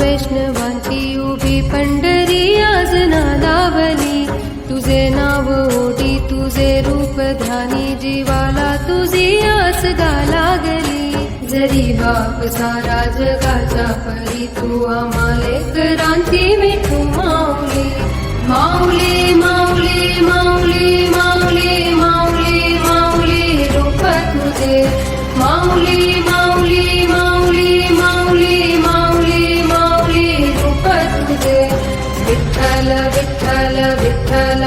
वैष्णवांची उभी पंढरी. आज नादावली. तुझे नाव ओटी तुझे रूप ध्यानी. जीवाला तुझी आस गा लागली. जरी बाप सारा जगाच्या परी तू आम्हाले करांची मिठू माऊली. माऊली मा